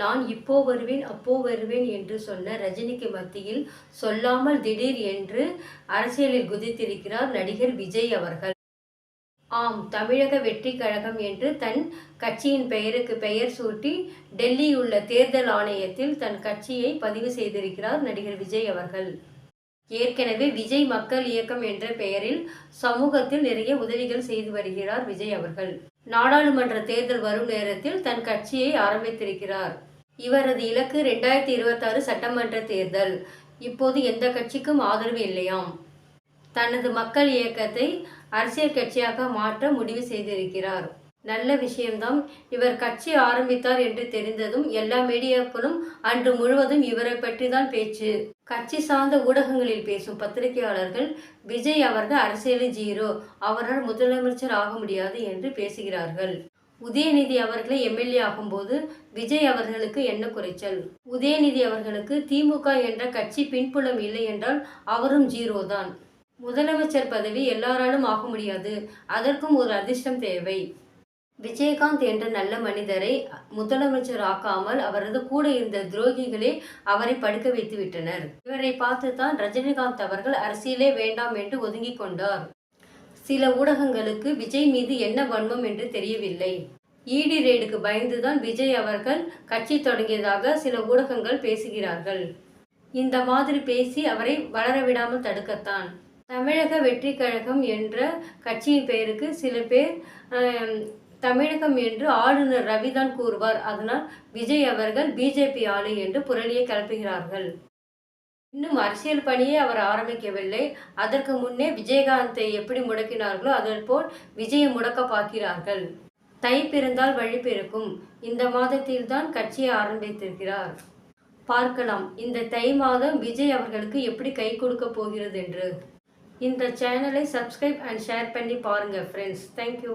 நான் இப்போ வருவேன் அப்போ வருவேன் என்று சொன்ன ரஜினிக்கு மத்தியில் சொல்லாமல் திடீர் என்று அரசியலில் குதித்திருக்கிறார் நடிகர் விஜய் அவர்கள். ஆம் தமிழக வெற்றி கழகம் என்று தன் கட்சியின் பெயருக்கு பெயர் சூட்டி டெல்லி உள்ள தேர்தல் ஆணையத்தில் தன் கட்சியை பதிவு செய்திருக்கிறார் நடிகர் விஜய் அவர்கள். ஏற்கனவே விஜய் மக்கள் இயக்கம் என்ற பெயரில் சமூகத்தில் நிறைய உதவிகள் செய்து வருகிறார் விஜய் அவர்கள். நாடாளுமன்ற தேர்தல் வரும் நேரத்தில் தன் கட்சியை ஆரம்பித்திருக்கிறார். இவரது இலக்கு ரெண்டாயிரத்தி இருபத்தாறு சட்டமன்ற தேர்தல். இப்போது எந்த கட்சிக்கும் ஆதரவு இல்லையாம். தனது மக்கள் இயக்கத்தை அரசியல் கட்சியாக மாற்ற முடிவு செய்திருக்கிறார். நல்ல விஷயம்தான். இவர் கட்சி ஆரம்பித்தார் என்று தெரிந்ததும் எல்லா மீடியாக்களும் அன்று முழுவதும் இவரை பற்றி தான் பேச்சு. கட்சி சார்ந்த ஊடகங்களில் பேசும் பத்திரிகையாளர்கள் விஜய் அவர்கள் அரசியலில் ஜீரோ. அவரால் முதலமைச்சர் ஆக முடியாது என்று பேசுகிறார்கள். உதயநிதி அவர்களை எம்எல்ஏ ஆகும்போது விஜய் அவர்களுக்கு என்ன குறைச்சல்? உதயநிதி அவர்களுக்கு திமுக என்ற கட்சி பின்புலம் இல்லை என்றால் அவரும் ஜீரோ தான். முதலமைச்சர் பதவி எல்லாராலும் ஆக முடியாது. அதற்கும் ஒரு அதிர்ஷ்டம் தேவை. விஜயகாந்த் என்ற நல்ல மனிதரை முதலமைச்சர் ஆக்காமல் அவரது கூட இருந்த துரோகிகளே அவரை படுக்க வைத்து விட்டனர். இவரை பார்த்து தான் ரஜினிகாந்த் அவர்கள் அரசியலே வேண்டாம் என்று ஒதுங்கிக் கொண்டார். சில ஊடகங்களுக்கு விஜய் மீது என்ன வன்மம் என்று தெரியவில்லை. ஈடி ரெய்டுக்கு பயந்துதான் விஜய் அவர்கள் கட்சி தொடங்கியதாக சில ஊடகங்கள் பேசுகிறார்கள். இந்த மாதிரி பேசி அவரை வளர விடாமல் தடுக்கத்தான். தமிழக வெற்றி கழகம் என்ற கட்சியின் பெயருக்கு சில பேர் தமிழகம் என்று ஆளுநர் ரவிதான் கூறுவார். அதனால் விஜய் அவர்கள் பிஜேபி ஆளு என்று புரளியை கிளப்புகிறார்கள். இன்னும் அரசியல் பணியை அவர் ஆரம்பிக்கவில்லை. அதற்கு முன்னே விஜயகாந்தை எப்படி முடக்கினார்களோ அதற்போல் விஜயை முடக்க பார்க்கிறார்கள். தை பிறந்தால் வழி பிறக்கும். இந்த மாதத்தில்தான் கட்சியை ஆரம்பித்திருக்கிறார். பார்க்கலாம். இந்த தை மாதம் விஜய் அவர்களுக்கு எப்படி கை கொடுக்க போகிறது என்று. இந்த சேனலை சப்ஸ்கிரைப் அண்ட் ஷேர் பண்ணி பாருங்கள் ஃப்ரெண்ட்ஸ் தேங்க்யூ